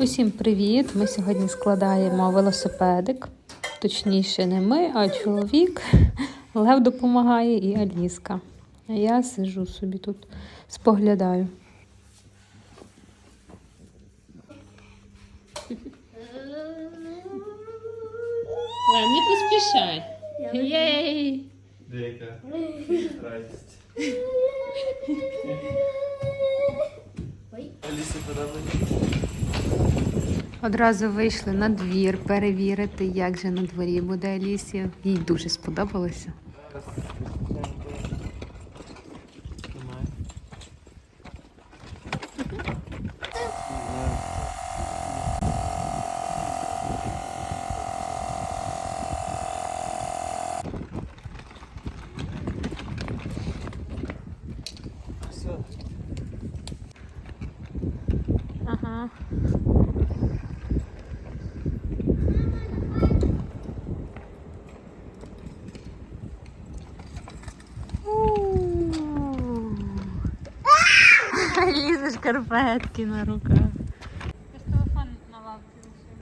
Усім привіт! Ми сьогодні складаємо велосипедик. Точніше, не ми, а чоловік. Лев допомагає і Аліска. А я сижу собі тут, споглядаю. Лев, не поспішай. Єй! Дика. Радість. Алісі подобається. Одразу вийшли на двір перевірити, як же на дворі буде Алісі. Їй дуже сподобалося. Шкарпетки на руках. Я ж телефон на лавці лишив.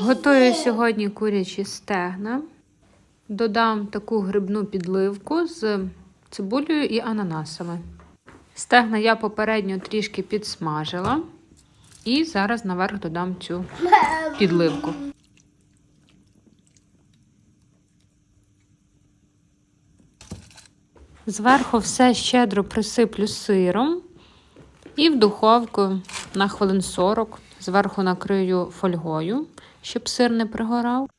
Готую сьогодні курячі стегна. Додам таку грибну підливку з цибулею і ананасами. Стегна я попередньо трішки підсмажила. І зараз наверх додам цю підливку. Зверху все щедро присиплю сиром і в духовку на хвилин 40 зверху накрию фольгою, щоб сир не пригорав.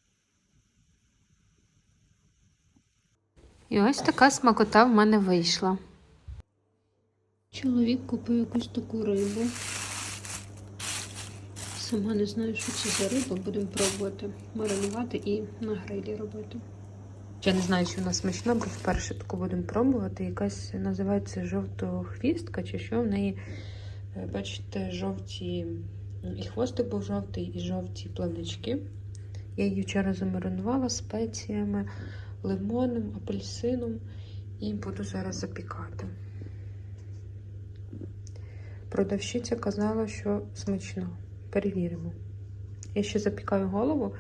І ось така смакота в мене вийшла. Чоловік купив якусь таку рибу. Сама не знаю, що це за риба. Будемо пробувати маринувати і на грилі робити. Я не знаю, чи вона смачна, бо вперше таку будемо пробувати. Якась називається жовтохвістка, чи що в неї, е, бачите, жовті і хвостик був жовтий, і жовті плавнички. Я її вчора замаринувала спеціями, лимоном, апельсином і буду зараз запікати. Продавщиця казала, що смачно. Перевіримо. Я ще запікаю голову,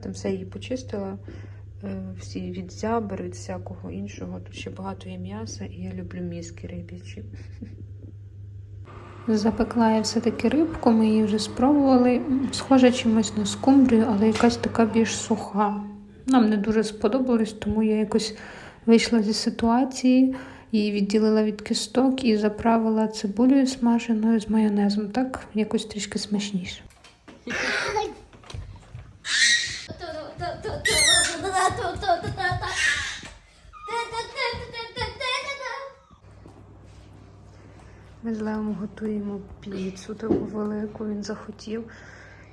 там все її почистила, е, всі від зябр, від всякого іншого. Тут ще багато є м'яса, і я люблю мізки риб'ячі. Запекла я все-таки рибку, ми її вже спробували. Схожа чимось на скумбрію, але якась така більш суха. Нам не дуже сподобалось, тому я якось вийшла зі ситуації, її відділила від кісток і заправила цибулею смаженою з майонезом. Так якось трішки смачніше. Ми з Левом готуємо піцу таку велику, він захотів.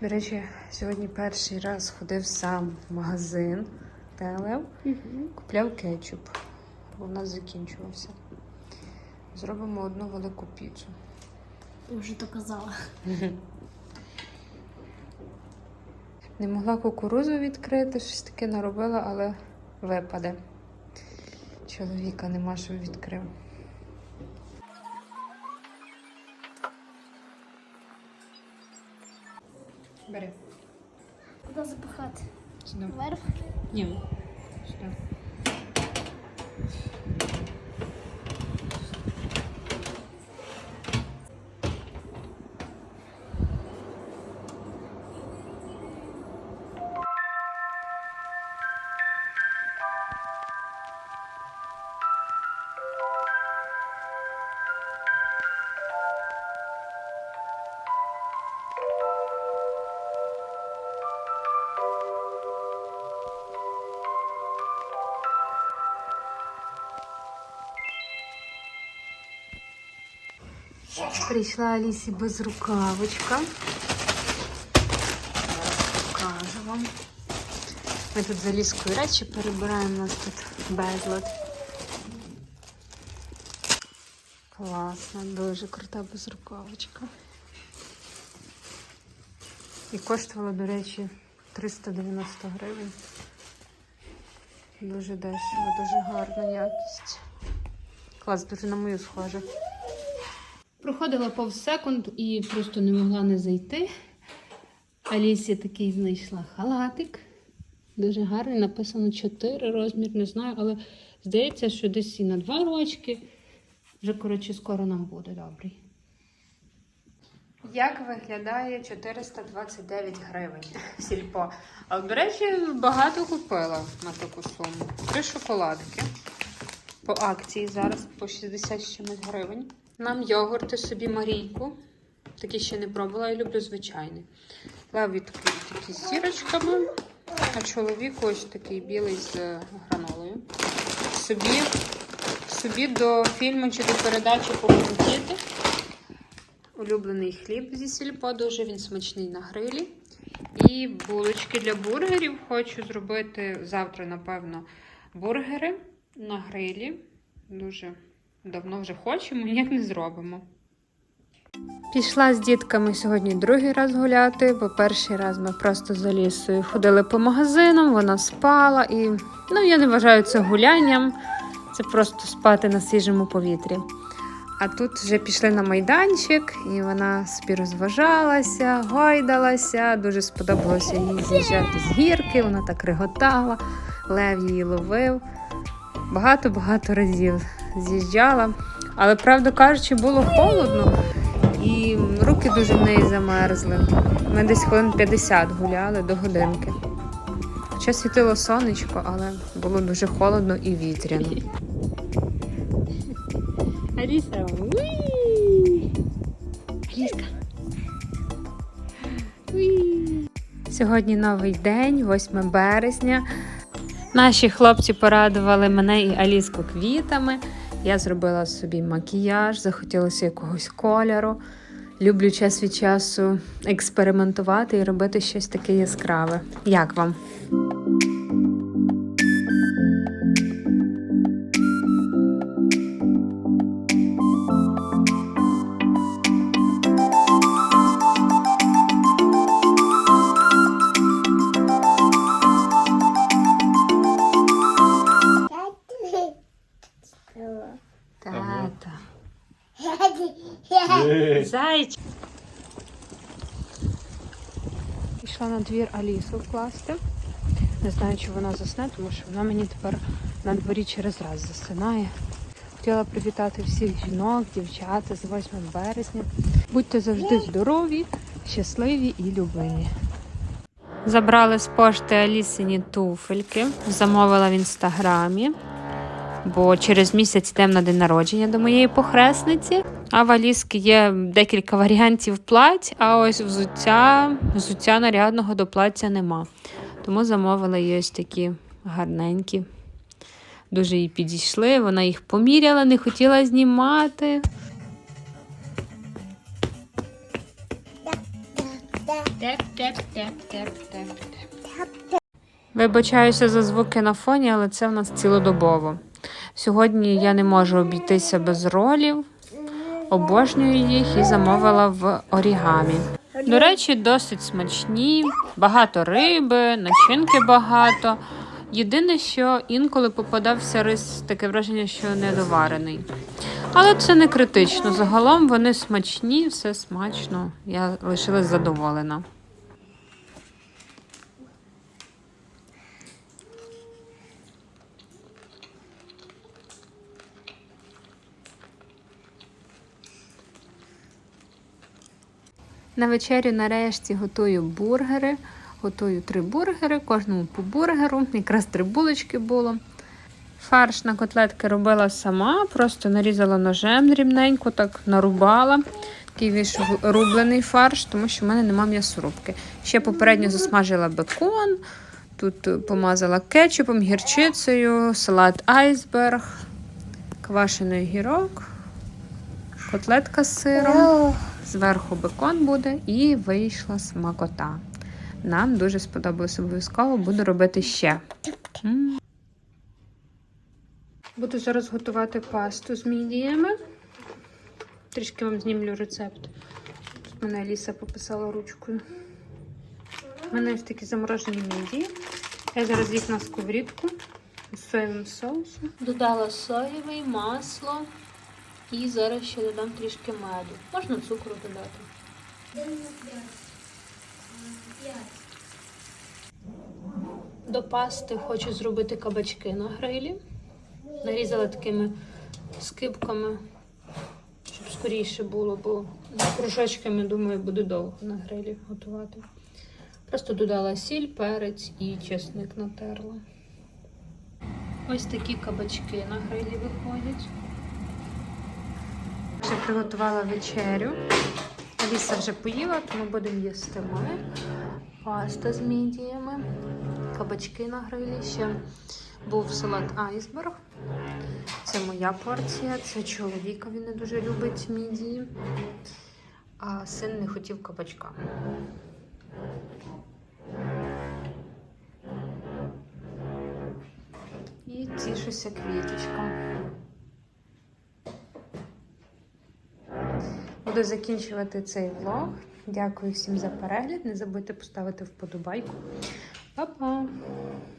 До речі, сьогодні перший раз ходив сам в магазин, де Лев купляв кетчуп, бо в нас закінчувався. Зробимо одну велику піцу. Ти вже то казала. Не могла кукурузу відкрити, щось таке наробила, але випаде. Чоловіка нема, щоб відкрив. Бери. Куди запихати? Сюди. Вверх? Ні. Сюди. Прийшла Алісі безрукавочка. Зараз покажу вам. Ми тут за ліскою речі перебираємо, у нас тут безлад. Класно, дуже крута безрукавочка. І коштувало, до речі, 390 гривень. Дуже дешево, дуже гарна якість. Клас, дуже на мою схоже. Проходила повз секунд і просто не могла не зайти. Алісі такий знайшла халатик. Дуже гарний, написано 4 розмір, не знаю, але здається, що десь і на 2 рочки. Вже, коротше, скоро нам буде добрий. Як виглядає 429 гривень сільпо? А, до речі, багато купила на таку суму. Три шоколадки. По акції зараз по 60 чимось гривень. Нам йогурти собі Марійку. Такі ще не пробувала, я люблю звичайний. Леві такі, такі з зірочками, а чоловіку ось такий білий з гранолою. Собі, собі до фільму чи до передачі «Похудіти». Улюблений хліб зі сільпо, дуже він смачний на грилі. І булочки для бургерів. Хочу зробити завтра, напевно, бургери на грилі. Дуже давно вже хочемо, ніяк не зробимо. Пішла з дітками сьогодні другий раз гуляти, бо перший раз ми просто з Алісою ходили по магазинам, вона спала і ну, я не вважаю це гулянням, це просто спати на свіжому повітрі. А тут вже пішли на майданчик, і вона собі розважалася, гойдалася. Дуже сподобалося їй з'їжджати з гірки. Вона так реготала, лев її ловив. Багато-багато разів з'їжджала. Але, правду кажучи, було холодно і руки дуже в неї замерзли. Ми десь хвилин 50 гуляли до годинки. Хоча світило сонечко, але було дуже холодно і вітряно. Аліса! Аліска. Сьогодні новий день, 8 березня. Наші хлопці порадували мене і Аліску квітами. Я зробила собі макіяж, захотілося якогось кольору. Люблю час від часу експериментувати і робити щось таке яскраве. Як вам? Пішла на двір Алісу вкласти. Не знаю, чи вона засне, тому що вона мені тепер на дворі через раз засинає. Хотіла привітати всіх жінок, дівчат з 8 березня. Будьте завжди здорові, щасливі і любимі. Забрали з пошти Алісині туфельки, замовила в інстаграмі бо через місяць йдемо на день народження до моєї похресниці. А в Аліски є декілька варіантів плать, а ось взуття, взуття нарядного до плаття нема. Тому замовила їй ось такі гарненькі. Дуже їй підійшли, вона їх поміряла, не хотіла знімати. Вибачаюся за звуки на фоні, але це в нас цілодобово. Сьогодні я не можу обійтися без ролів, обожнюю їх і замовила в орігамі. До речі, досить смачні, багато риби, начинки багато. Єдине, що інколи попадався рис, таке враження, що недоварений. Але це не критично. Загалом вони смачні, все смачно. Я лишилась задоволена. На вечерю нарешті готую бургери. Готую три бургери, кожному по бургеру. Якраз три булочки було. Фарш на котлетки робила сама, просто нарізала ножем дрібненько, так нарубала. Такий вийшов рублений фарш, тому що в мене немає м'ясорубки. Ще попередньо засмажила бекон, тут помазала кетчупом, гірчицею, салат айсберг, квашений гірок, котлетка з сиром. Зверху бекон буде і вийшла смакота. Нам дуже сподобалось обов'язково, буду робити ще. Буду зараз готувати пасту з мідіями. Трішки вам знімлю рецепт. Тут мене Аліса пописала ручкою. У мене ось такі заморожені мідії. Я зараз їх на сковорідку з соєвим соусом. Додала соєвий, масло і зараз ще додам трішки меду. Можна цукру додати. До пасти хочу зробити кабачки на грилі. Нарізала такими скибками, щоб скоріше було, бо кружочками, думаю, буде довго на грилі готувати. Просто додала сіль, перець і чесник натерла. Ось такі кабачки на грилі виходять. Приготувала вечерю. Аліса вже поїла, тому будемо їсти ми. Паста з мідіями, кабачки на грилі. Ще був салат айсберг. Це моя порція, це чоловіка, він не дуже любить мідії. А син не хотів кабачка. І тішуся квіточкам. Буду закінчувати цей влог. Дякую всім за перегляд. Не забудьте поставити вподобайку. Па-па!